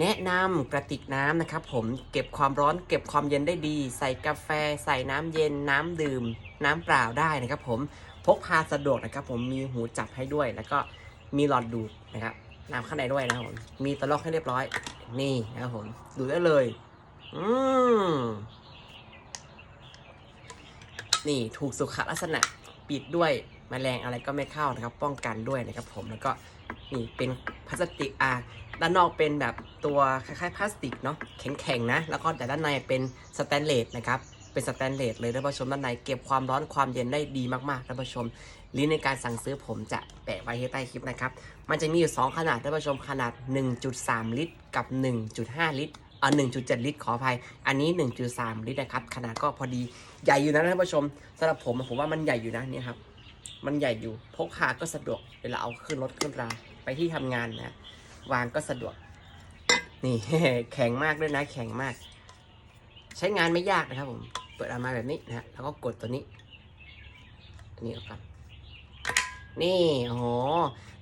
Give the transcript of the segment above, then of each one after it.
แนะนำกระติกน้ำนะครับผมเก็บความร้อนเก็บความเย็นได้ดี ใส่กาแฟ ใส่น้ำเย็นน้ำดื่ม น้ำเปล่าได้นะครับผมพกพาสะดวกนะครับผมมีหูจับให้ด้วย แล้วก็มีหลอดดูดนะครับน้ำข้างในด้วยนะครับผมมีตะลอกให้เรียบร้อย นี่นะครับผมดูได้เลย อืมนี่ถูกสุขลักษณะ ปิดด้วยแมลงอะไรก็ไม่เข้านะครับ ป้องกันด้วยนะครับผมแล้วก็นี่เป็นพลาสติกอะด้านนอกเป็นแบบตัวคล้ายๆพลาสติกเนาะแข็งๆนะ แล้วก็แต่ด้านในเป็นสแตนเลสนะครับเป็นสแตนเลสเลยท่านผู้ชมด้านในเก็บความร้อนความเย็นได้ดีมากๆท่านผู้ชมลิงก์ในการสั่งซื้อผมจะแปะไว้ที่ใต้คลิปนะครับมันจะมีอยู่ 2 ขนาดท่านผู้ชมขนาด 1.3 ลิตร กับ 1.5 ลิตร อ่า1.7 ลิตรขออภัย อันนี้ 1.3 ลิตรนะครับ ขนาดก็พอดี ใหญ่อยู่นะท่านผู้ชมสำหรับผมผมว่ามันใหญ่อยู่นะเนี่ยครับ มันใหญ่อยู่ พกพาก็สะดวก เวลาเอาขึ้นรถขึ้นราไปที่ทำงานนะ วางก็สะดวก นี่แข็งมากด้วยนะ แข็งมาก ใช้งานไม่ยากนะครับผม เปิดออกมาแบบนี้นะฮะแล้วก็กดตัวนี้ อันนี้ออกก่อน นี่โอ้โห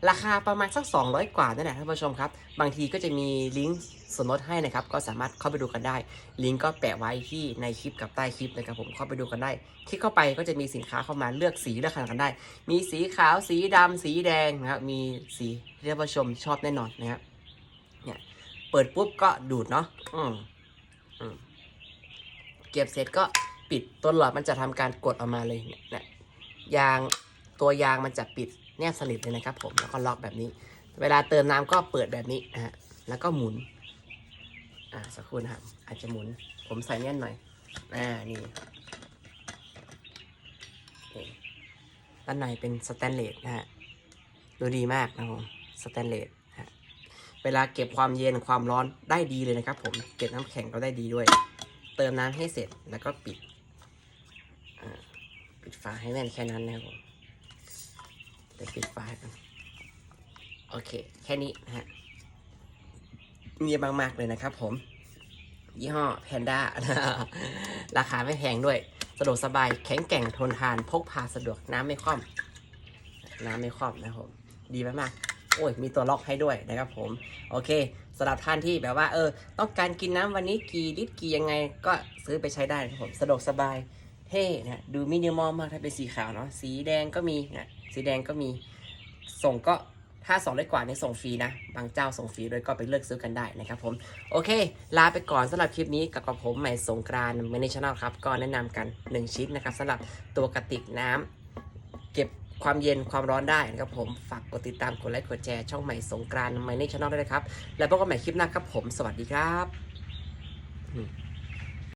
ราคาประมาณสัก 200 กว่านั่นแหละท่านผู้ชมครับ บางทีก็จะมีลิงก์ส่วนลดให้นะครับ ก็สามารถเข้าไปดูกันได้ ลิงก์ก็แปะไว้ที่ในคลิปกับใต้คลิปนะครับผมเข้าไปดูกันได้ คลิกเข้าไปก็จะมีสินค้าเข้ามาเลือกสีเลือกขนาดกันได้ มีสีขาวสีดำสีแดงนะครับมีสีที่ท่านผู้ชมชอบแน่นอนนะครับเนี่ยเปิดปุ๊บก็ดูดเนาะอืมอืมเก็บเสร็จก็ปิดตัวหลอดมันจะทำการกดออกมาเลยเนี่ยเนี่ยยาง ตัวยางมันจะปิดแนบสนิทเลยนะครับผมแล้วก็ล็อกแบบนี้ เวลาเติมน้ำก็เปิดแบบนี้นะฮะแล้วก็หมุนอ่าสักครู่นะครับอาจจะหมุน ผมใส่แน่นหน่อยอ่านี่ด้านในเป็นสแตนเลสนะฮะดูดีมากนะครับผมสแตนเลสฮะเวลาเก็บความเย็นความร้อนได้ดีเลยนะครับ ผมเก็บน้ำแข็งก็ได้ดีด้วย เติมน้ำให้เสร็จแล้วก็ปิดปิดฝาให้แน่นแค่นั้นนะครับผม เดี๋ยวปิดฝากันโอเค แค่นี้นะฮะเงียบมากๆเลยนะครับผม ยี่ห้อแพนด้าราคาไม่แพงด้วย สะดวกสบายแข็งแกร่งทนทาน พกพาสะดวกน้ำไม่คว่ำน้ำไม่คว่ำนะครับผมดีมากๆโอ้ย มีตัวล็อกให้ด้วยนะครับผม โอเคสำหรับท่านที่แบบว่า เออ ต้องการกินน้ำวันนี้กี่ลิตรกี่ยังไง ก็ซื้อไปใช้ได้นะครับผม สะดวกสบาย เท่นะดูมินิมอลมากถ้าเป็นสีขาวเนาะสีแดงก็มีนะสีแดงก็มีส่งก็ถ้าสองร้กว่าเนี่ยส่งฟรีนะ บางเจ้าส่งฟรีด้วยก็ไปเลือกซื้อกันได้นะครับผม โอเค ลาไปก่อนสำหรับคลิปนี้กับกับผมใหม่สงกรานเมนิชแนลครับ ก็แนะนำกัน 1 ชิ้นนะครับสำหรับตัวกระติกน้ำเก็บความเย็นความร้อนได้นะครับผม ฝากกดติดตามกดไลค์กดแชร์ช่องใหม่สงกรานเมนิชแนลด้วยนะครับ แล้วพบกันใหม่คลิปหน้าครับผม สวัสดีครับ